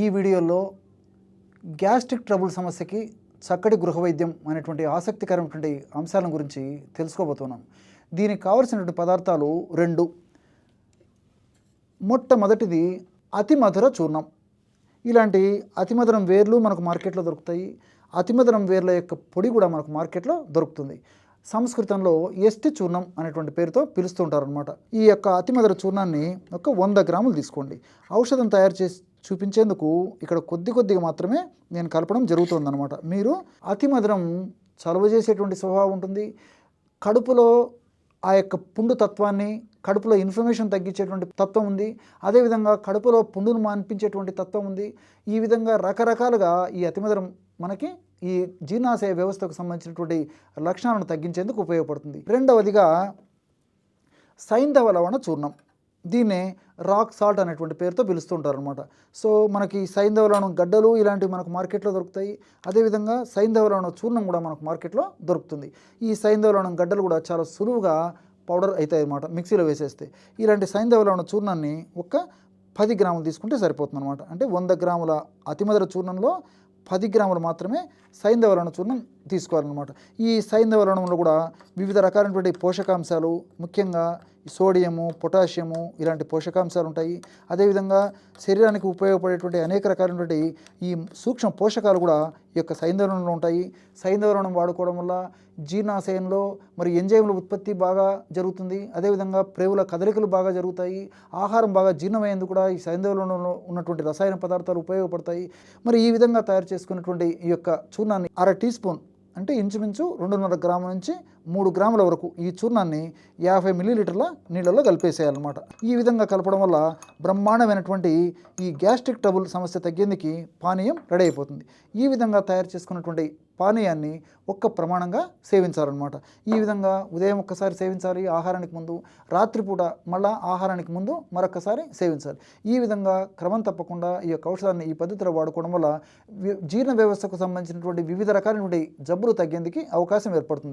ఈ వీడియోలో gastric trouble సమస్యకి చక్కటి గృహ వైద్యం అనేటువంటి ఆసక్తికరమైనటువంటి అంశాల గురించి తెలుసుకోబోతున్నాం. దీనికి కావలసినటువంటి పదార్థాలు రెండు. మొట్టమొదటిది అతి మధుర చూర్ణం. ఇలాంటి అతిమధురం వేర్లు మనకు మార్కెట్లో దొరుకుతాయి. అతిమధురం వేర్ల యొక్క పొడి కూడా మనకు మార్కెట్లో దొరుకుతుంది. సంస్కృతంలో ఎస్టి చూర్ణం అనేటువంటి పేరుతో పిలుస్తుంటారు అనమాట ఈ యొక్క అతి మధుర చూర్ణాన్ని ఒక వంద గ్రాములు తీసుకోండి. ఔషధం తయారు చేసి చూపించేందుకు ఇక్కడ కొద్ది కొద్దిగా మాత్రమే నేను కలపడం జరుగుతుందన్నమాట. మీరు అతి మధురం చలువ చేసేటువంటి స్వభావం ఉంటుంది. కడుపులో ఆ యొక్క పుండు తత్వాన్ని కడుపులో ఇన్ఫర్మేషన్ తగ్గించేటువంటి తత్వం ఉంది. అదేవిధంగా కడుపులో పుండును మాన్పించేటువంటి తత్వం ఉంది. ఈ విధంగా రకరకాలుగా ఈ అతిమధురం మనకి ఈ జీర్ణాశయ వ్యవస్థకు సంబంధించినటువంటి లక్షణాలను తగ్గించేందుకు ఉపయోగపడుతుంది. రెండవదిగా సైంధవ లవణ చూర్ణం. దీన్నే రాక్ సాల్ట్ అనేటువంటి పేరుతో పిలుస్తుంటారు అనమాట సో మనకి సైంధవ గడ్డలు ఇలాంటివి మనకు మార్కెట్లో దొరుకుతాయి. అదేవిధంగా సైంధవ చూర్ణం కూడా మనకు మార్కెట్లో దొరుకుతుంది. ఈ సైంధవ గడ్డలు కూడా చాలా సులువుగా పౌడర్ అవుతాయి అనమాట మిక్సీలో వేసేస్తే. ఇలాంటి సైంధవ చూర్ణాన్ని ఒక పది గ్రాములు తీసుకుంటే సరిపోతుంది అనమాట అంటే వంద గ్రాముల అతిమధుర చూర్ణంలో పది గ్రాములు మాత్రమే సైంధవ చూర్ణం తీసుకోవాలన్నమాట. ఈ సైంధవ లవణంలో కూడా వివిధ రకాలైనటువంటి పోషకాంశాలు ముఖ్యంగా సోడియము పొటాషియము ఇలాంటి పోషకాంశాలు ఉంటాయి. అదేవిధంగా శరీరానికి ఉపయోగపడేటువంటి అనేక రకాలైనటువంటి ఈ సూక్ష్మ పోషకాలు కూడా ఈ యొక్క సైంధవలంలో ఉంటాయి. సైంధవరణం వాడుకోవడం వల్ల జీర్ణాశయంలో మరి ఎంజైముల ఉత్పత్తి బాగా జరుగుతుంది. అదేవిధంగా ప్రేవుల కదలికలు బాగా జరుగుతాయి. ఆహారం బాగా జీర్ణమయ్యేందుకు కూడా ఈ సైంధవరణంలో ఉన్నటువంటి రసాయన పదార్థాలు ఉపయోగపడతాయి. మరి ఈ విధంగా తయారు చేసుకున్నటువంటి ఈ యొక్క చూర్ణాన్ని అర టీ స్పూన్ అంటే ఇంచుమించు రెండున్నర గ్రాముల నుంచి మూడు గ్రాముల వరకు ఈ చూర్ణాన్ని యాభై మిల్లీలీటర్ల నీళ్ళలో కలిపేసేయాలన్నమాట. ఈ విధంగా కలపడం వల్ల బ్రహ్మాండమైనటువంటి ఈ గ్యాస్ట్రిక్ ట్రబుల్ సమస్య తగ్గేందుకు పానీయం రెడీ అయిపోతుంది. ఈ విధంగా తయారు చేసుకున్నటువంటి పానీయాన్ని ఒక్క ప్రమాణంగా సేవించాలన్నమాట. ఈ విధంగా ఉదయం ఒక్కసారి సేవించాలి ఆహారానికి ముందు రాత్రిపూట మళ్ళా ఆహారానికి ముందు మరొకసారి సేవించాలి. ఈ విధంగా క్రమం తప్పకుండా ఈ యొక్క ఔషధాన్ని ఈ పద్ధతిలో వాడుకోవడం వల్ల జీర్ణ వ్యవస్థకు సంబంధించినటువంటి వివిధ రకాలైనటువంటి జబ్బులు తగ్గేందుకు అవకాశం ఏర్పడుతుంది.